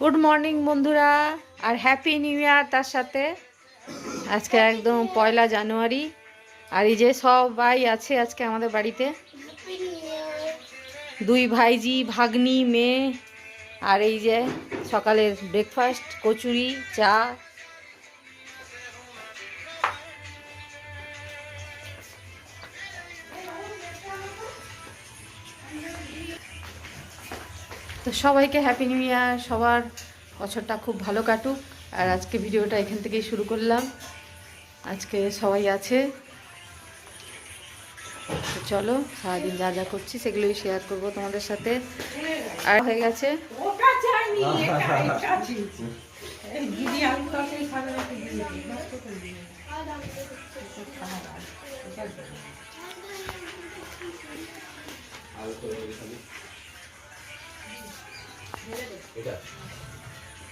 Good morning বন্ধুরা, আর happy new year তার সাথে। আজকে একদম পয়লা জানুয়ারি, আর এই যে সবাই আছে আজকে আমাদের বাড়িতে। দুই ভাইজি, ভাগ্নি, মেয়ে, আর এই যে সকালের ব্রেকফাস্ট কচুরি, চা তো সবাইকে হ্যাপি নিউ ইয়ার সবার বছরটা খুব ভালো কাটুক। আর আজকে ভিডিওটা এখান থেকেই শুরু করলাম। আজকে সবাই আছে। তো চলো সারাদিন যা যা করছি সেগুলোই শেয়ার করব তোমাদের সাথে। আর হয়ে গেছে?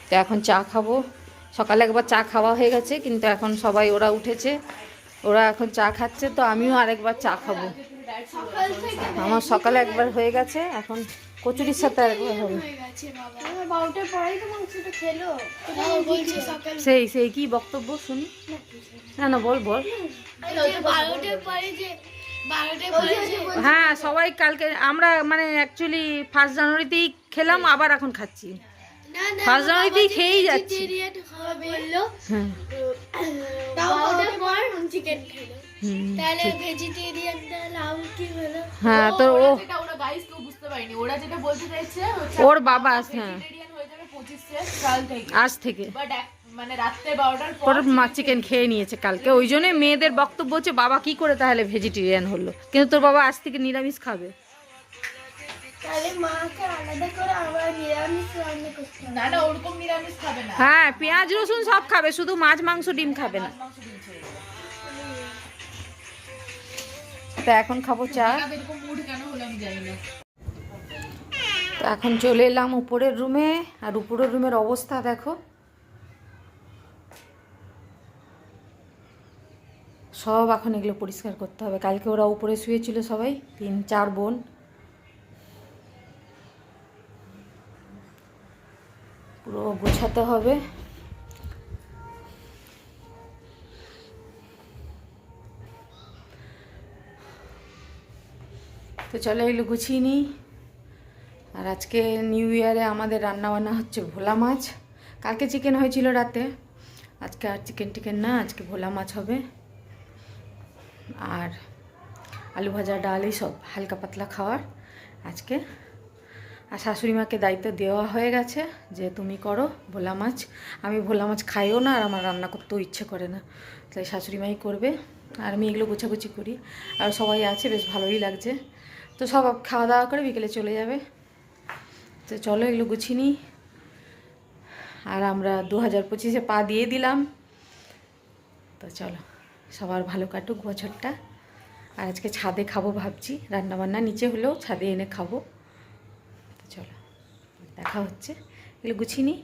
তো এখন চা খাব। সকালে একবার চা খাওয়া হয়ে গেছে কিন্তু এখন সবাই ওরা উঠেছে। ওরা এখন চা খাচ্ছে তো আমিও আরেকবার চা খাব। আমার সকালে একবার হয়ে গেছে এখন কচুরির সাথে আরেকবার হবে। সেই সেই কি বক্তব্য শুনি? না না বল বল। হ্যাঁ সবাই কালকে আমরা মানে অ্যাকচুয়ালি ফার্স্ট জানুয়ারিতেই খেলাম আবার এখন খাচ্ছি। না না ফার্স্ট জানুয়ারিতেই খেয়েই যাচ্ছি। হ্যাঁ। হলো? হ্যাঁ তো ও। ওরা গাইস কেউ বুঝতে পারেনি। ওরা যেটা বলতে চাইছে হচ্ছে ওর বাবা হ্যাঁ। ভেজিটেরিয়ান হয়ে যাবে পঁচিশে সাল থেকে। আজ থেকে। মানে মা চিকেন খেয়ে নিয়েছে কালকে। ওই জন্যই মেয়েদের বক্তব্য হচ্ছে বাবা কি করে তাহলে ভেজিটেরিয়ান হলো? কিন্তু তোর বাবা আজ থেকে নিরামিষ খাবে। হ্যাঁ পেঁয়াজ রসুন সব খাবে শুধু মাছ মাংস ডিম খাবে না। মাংস ডিম ছেড়ে তা এখন খাব চা। হঠাৎ এরকম মুড কেন হলো আমি জানি না। তো এখন চলে এলাম উপরের রুমে আর উপরের রুমের অবস্থা দেখো। সব এখন এগুলো পরিষ্কার করতে হবে। কালকে ওরা উপরে শুয়েছিল সবাই তিন চার বোন পুরো গোছাতে হবে। তো চলো এগুলো গুছিয়ে নিই। আর আজকে নিউ ইয়ারে আমাদের রান্না বান্না হচ্ছে ভোলা মাছ। কালকে চিকেন হয়েছিল রাতে। আজকে আর চিকেন টিকেন না, আজকে ভোলা মাছ হবে। আর আলু ভাজা, ডাল, এই সব হালকা পাতলা খাওয়ার আজকে। আর শাশুড়ি মাকে দায়িত্ব দেওয়া হয়ে গেছে যে তুমি করো ভোলা মাছ। আমি ভোলা মাছ খাইও না আর আমার রান্না করতেও ইচ্ছে করে না। তাই শাশুড়ি মাই করবে আর আমি এগুলো গোছাগুছি করি। আর সবাই আছে, বেশ ভালোই লাগছে। তো সব খাওয়া দাওয়া করে বিকেলে চলে যাবে। তো চলো এগুলো গুছিয়ে নিই। আর আমরা দু হাজার পঁচিশে পা দিয়ে দিলাম। তো চলো, সবার ভালো কাটুক বছরটা। আর আজকে ছাদে খাব ভাবছি, রান্নাবান্না নিচে হলেও ছাদে এনে খাব। দেখা হচ্ছে। এগুলো গুছিয়ে নিই।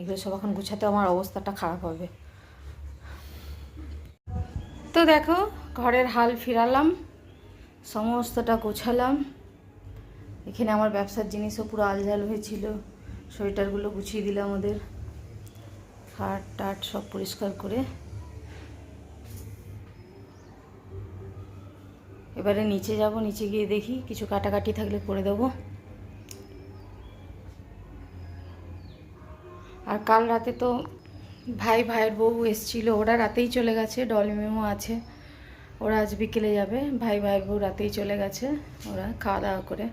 এগুলো সব এখন গুছাতে আমার অবস্থাটা খারাপ হবে। তো দেখো, ঘরের হাল ফিরালাম, সমস্তটা গোছালাম। এখানে আমার ব্যবসার জিনিসও পুরো আলজাল হয়েছিল। সোয়েটারগুলো গুছিয়ে দিলাম ওদের। খাট টাট সব পরিষ্কার করে। এবারে নিচে যাব, নিচে গিয়ে দেখি, কিছু কাটাকাটি থাকলে করে দেবো। আর কাল রাতে তো ভাই ভাইয়ের বউ এসছিল। ওরা রাতেই চলে গেছে ডলমিও আছে। ওরা আজ বিকেলে যাবে। ভাই ভাইয়ের বউ রাতেই চলে গেছে ওরা খাওয়া দাওয়া করে।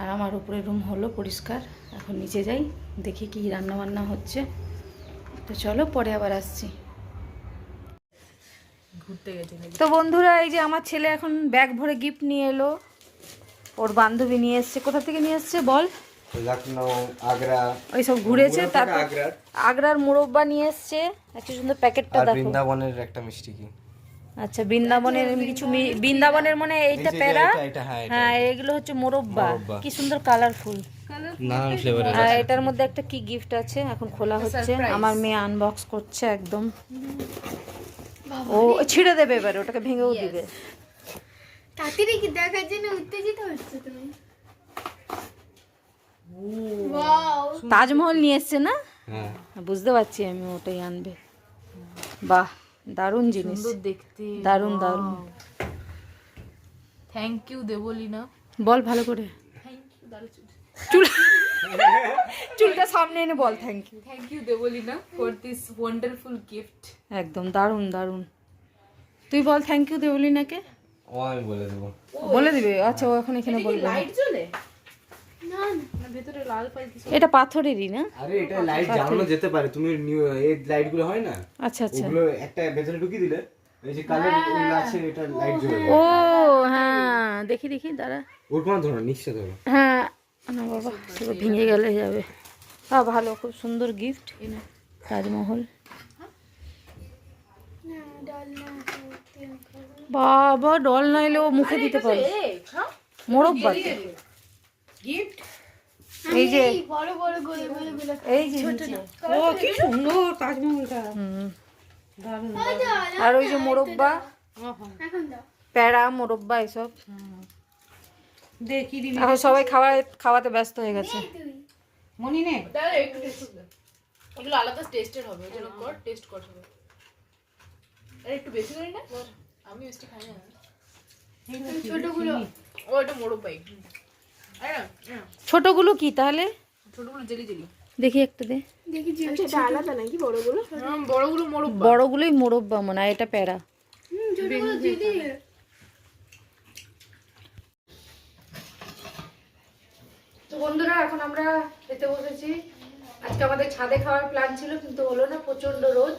আর আমার উপরে রুম হলো পরিষ্কার। এখন নিচে যাই দেখি কি রান্না বান্না হচ্ছে। তো চলো পরে আবার আসছি। ঘুরতে গেছে তো বন্ধুরা এই যে আমার ছেলে এখন ব্যাগ ভরে গিফট নিয়ে এলো। ওর বান্ধবী নিয়ে এসছে। কোথা থেকে নিয়ে এসছে বল? লখনৌ আগ্রা। ওই সব ঘুরেছে তারপর আগ্রার। আগ্রার মোরব্বা নিয়ে এসছে। একটা সুন্দর প্যাকেটটা দেখো। বৃন্দাবনের একটা মিষ্টি কি? আচ্ছা বৃন্দাবনের কিছু বৃন্দাবনের মনে এইটা প্যারা এটা, এটা, হ্যাঁ, হ্যাঁ এগুলো হচ্ছে মোরব্বা। কি সুন্দর কালারফুল আর এটার মধ্যে একটা কি গিফট আছে? এখন খোলা হচ্ছে। আমার মেয়ে আনবক্স করছে একদম। ও ছিঁড়ে দেবে এবারে ওটাকে ভেঙেও দিবে। তাড়াতাড়ি কি দেখার জন্য উত্তেজিত হচ্ছে তুমি? তাজমহল নিয়ে এসছে না? হ্যাঁ। বুঝতে পারছি আমি ওটাই আনবে। বাহ দারুণ জিনিস। সুন্দর দেখতে। দারুণ দারুণ। Thank you Deblina. বল ভালো করে। থ্যাংক ইউ চুল চুলটা সামনে এনে বল thank you thank you Debolina for this wonderful gift একদম দারুণ দারুণ। তুই বল থ্যাংক ইউ দেবলিনাকে? ও আমি বলে দেবো। বলে দিবে? আচ্ছা ও এখন এখানে বলবে লাইট জ্বলে? না না। না ভেতরে লাল ফাল কিছু এটা পাথরেরই না? আরে এটা লাইট জ্বালানো যেতে পারে। তুমি এই লাইটগুলো হয় না? আচ্ছা আচ্ছা। ওগুলো একটা ভেতরে ঢুকিয়ে দিলে এই যে কালার ওগুলো আছে এটা লাইট জ্বলে ও হ্যাঁ। দেখি দেখি দাঁড়া। ওর কোনো ধরো নিশ্চয় ধরো। হ্যাঁ। না বাবা সেটা ভেঙে গেলে যাবে। হ্যাঁ ভালো খুব সুন্দর গিফট তাজমহল। বাবা ডল নাইলে ও মুখে দিতে পারে মোরব্বাতে গিফট এই যে বড় বড় গোলে গোলে গোলে এই যে। ও কি সুন্দর তাজমহলটা। আর ওই যে মোরব্বা। এখন দাও। প্যাড়া মোরব্বা এসব। এখন সবাই খাওয়া খাওয়াতে ব্যস্ত হয়ে গেছে। একটু টেস্ট এগুলো আলাদা টেস্টের হবে ওই জন্য কর টেস্ট কর সবাই। আরে একটু বেশি করি না? আমি মিষ্টি খাই না। ছোটগুলো। ও এটা না, না, ছোটগুলো কি তাহলে? ছোটগুলো জেলি জেলি। দেখি একটা দে। দেখি যে আলাদা নাকি বড়গুলো? বড়গুলো মোড়ক বড়গুলোই মোরব্বা মনে হয় এটা তো বন্ধুরা এখন আমরা খেতে বসেছি। আজকে আমাদের ছাদে খাওয়ার প্ল্যান ছিল কিন্তু হলো না প্রচণ্ড রোদ।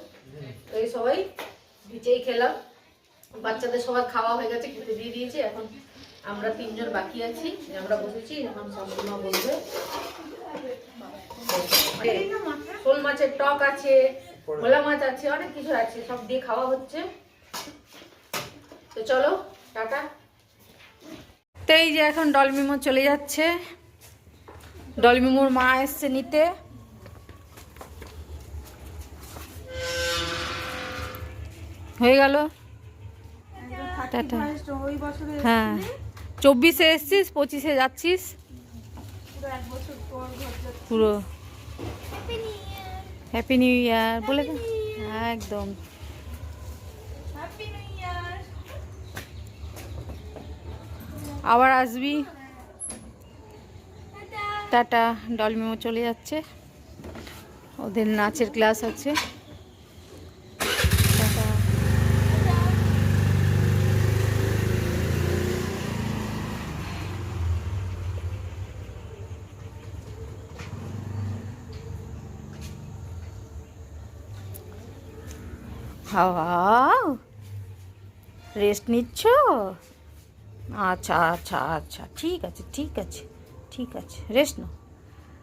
তো এই সবাই নিচেই খেলাম। বাচ্চাদের সবার খাওয়া হয়ে গেছে খেতে দিয়ে দিয়েছি এখন আমরা তিনজন বাকি আছি আমরা বসেছি এখন সম্পূর্ণ বলবে। শোল মাছের টক আছে ভোলা মাছ আছে অনেক কিছু আছে সব দিয়ে খাওয়া হচ্ছে। তো চলো টাটা। তো এই যে এখন ডলমিমো চলে যাচ্ছে। ডলমিমোর মা এসছে নিতে। হয়ে গেল। টাটা। হ্যাঁ। চব্বিশে এসছিস পঁচিশে যাচ্ছিস। পুরো হ্যাপি নিউ ইয়ার বলে একদম। আবার আসবি। টাটা। ডলমিমো চলে যাচ্ছে। ওদের নাচের ক্লাস আছে টাটা রেস্ট নিচ্ছ? আচ্ছা আচ্ছা আচ্ছা। ঠিক আছে ঠিক আছে ঠিক আছে। রেস্ট নাও।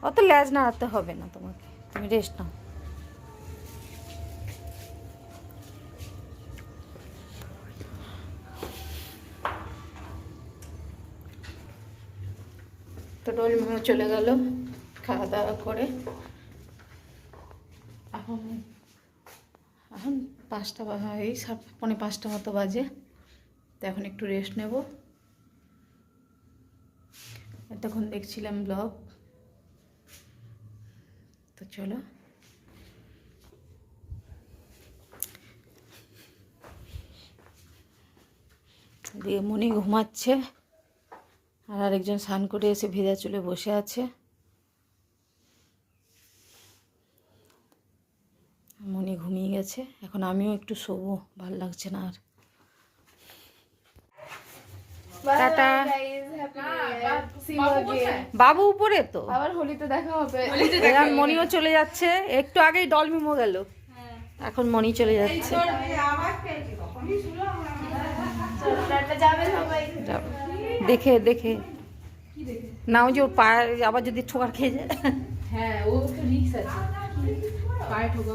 অত ল্যাজ নাড়াতে হবে না তোমাকে। তুমি রেস্ট নাও। তো ডোল চলে গেল খাওয়া দাওয়া করে। এখন এখন পাঁচটা বা- এই পৌনে পাঁচটা মতো বাজে। তো এখন একটু রেস্ট নেব। এতক্ষণ দেখছিলাম ব্লগ তো চলো। দিয়ে মনি ঘুমাচ্ছে। আর আরেকজন স্নান করে এসে ভেজা চুলে বসে আছে মনি ঘুমিয়ে গেছে এখন আমিও একটু শোবো ভালো লাগছে না আর। টাটা। বাবু উপরে তো। আবার হোলিতে দেখা হবে। এখন মনিও চলে যাচ্ছে। একটু আগেই ডলমিমো গেল। এখন মনি চলে যাচ্ছে। দেখে দেখে। না ওই যে ওর পায়ে আবার যদি ঠোকার খেয়ে যায়। হ্যাঁ ও রিক্স আছে। পায়ে ঠোকা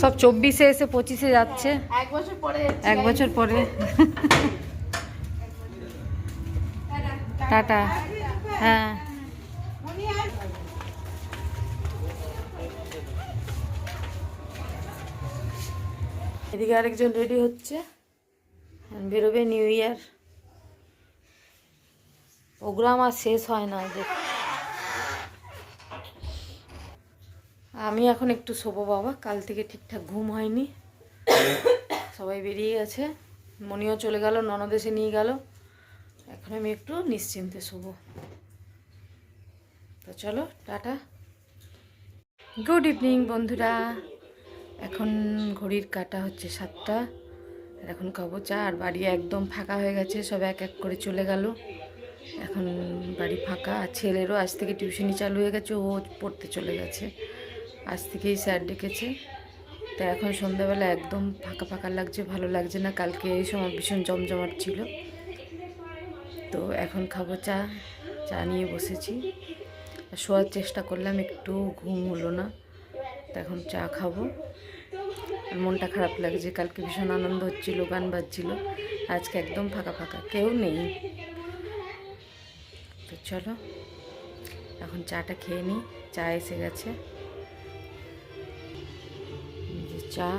সব চব্বিশে এসে পঁচিশে যাচ্ছে। এক বছর পরে এক বছর পরে। টাটা। হ্যাঁ। এদিকে আরেকজন রেডি হচ্ছে। বেরোবে নিউ ইয়ার। প্রোগ্রাম আর শেষ হয় না। যে আমি এখন একটু শোবো বাবা, কাল থেকে ঠিকঠাক ঘুম হয়নি। সবাই বেরিয়ে গেছে। মনিও চলে গেল, ননদ এসে নিয়ে গেল। এখন আমি একটু নিশ্চিন্তে শোবো। তো চলো, টাটা। গুড ইভিনিং বন্ধুরা। এখন ঘড়ির কাটা হচ্ছে সাতটা। এখন খাব চা, আর বাড়ি একদম ফাঁকা হয়ে গেছে, সব এক এক করে চলে গেল। এখন বাড়ি ফাঁকা, আর ছেলেরও আজ থেকে টিউশনি চালু হয়ে গেছে, ও পড়তে চলে গেছে। আজ থেকেই স্যার ডেকেছে। তো এখন সন্ধ্যাবেলা একদম ফাঁকা ফাঁকা লাগছে, ভালো লাগছে না। কালকে এই সময় ভীষণ জমজমাট ছিল। তো এখন খাব চা চা নিয়ে বসেছি। শোয়ার চেষ্টা করলাম, একটু ঘুম হলো না। তো এখন চা খাব। আর মনটা খারাপ লাগছে, কালকে ভীষণ আনন্দ হচ্ছিল, গান বাজছিল। আজকে একদম ফাঁকা ফাঁকা, কেউ নেই। তো চলো, এখন চাটা খেয়ে নিই, চা এসে গেছে। চা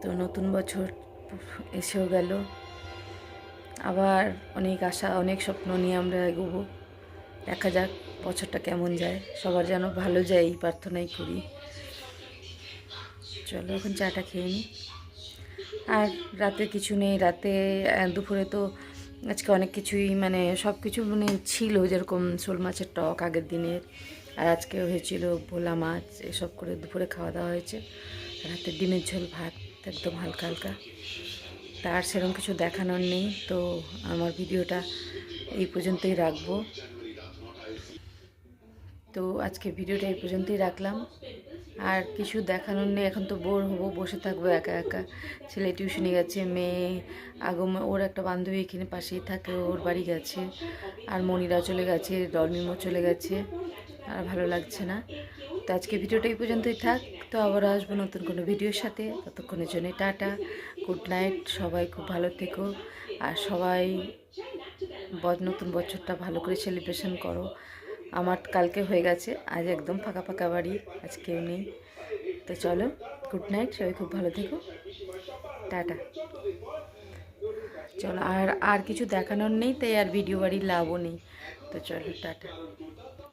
তো নতুন বছর এসেও গেল। আবার অনেক আশা, অনেক স্বপ্ন নিয়ে আমরা এগোবো। দেখা যাক বছরটা কেমন যায়। সবার যেন ভালো যায় এই প্রার্থনাই করি। চলো এখন চাটা খেয়ে নিই আর রাতে কিছু নেই। রাতে দুপুরে তো আজকে অনেক কিছুই মানে সব কিছু মানে ছিল যেরকম শোল মাছের টক আগের দিনের। আর আজকে হয়েছিল ভোলা মাছ, এসব করে দুপুরে খাওয়া দাওয়া হয়েছে। রাতে ডিমের ঝোল, ভাত, একদম হালকা হালকা। তার সেরকম কিছু দেখানোর নেই, তো আমার ভিডিওটা এই পর্যন্তই রাখব। তো আজকে ভিডিওটা এই পর্যন্তই রাখলাম। আর কিছু দেখানোর নেই, এখন তো বোর হব, বসে থাকব একা একা। ছেলে টিউশনি গেছে, মেয়ে আগম ওর একটা বান্ধবী এখানে পাশেই থাকে, ওর বাড়ি গেছে। আর মনিরা চলে গেছে, ডলমিমো চলে গেছে, আর ভালো লাগছে না। তো আজকে ভিডিওটা এই পর্যন্তই থাক। তো আবার আসব নতুন কোনো ভিডিওর সাথে। ততক্ষণের জন্য টাটা, গুড নাইট, সবাই খুব ভালো থেকো। আর সবাই নতুন বছরটা ভালো করে সেলিব্রেশন করো। আমার কালকে হয়ে গেছে, আজ একদম ফাঁকা ফাঁকা বাড়ি, আজ কেউ নেই। তো চলো গুড নাইট সবাই খুব ভালো থেকো। টাটা। চলো, আর আর কিছু দেখানোর নেই, তাই আর ভিডিও বাড়ির লাভও নেই। তো চলো, টাটা।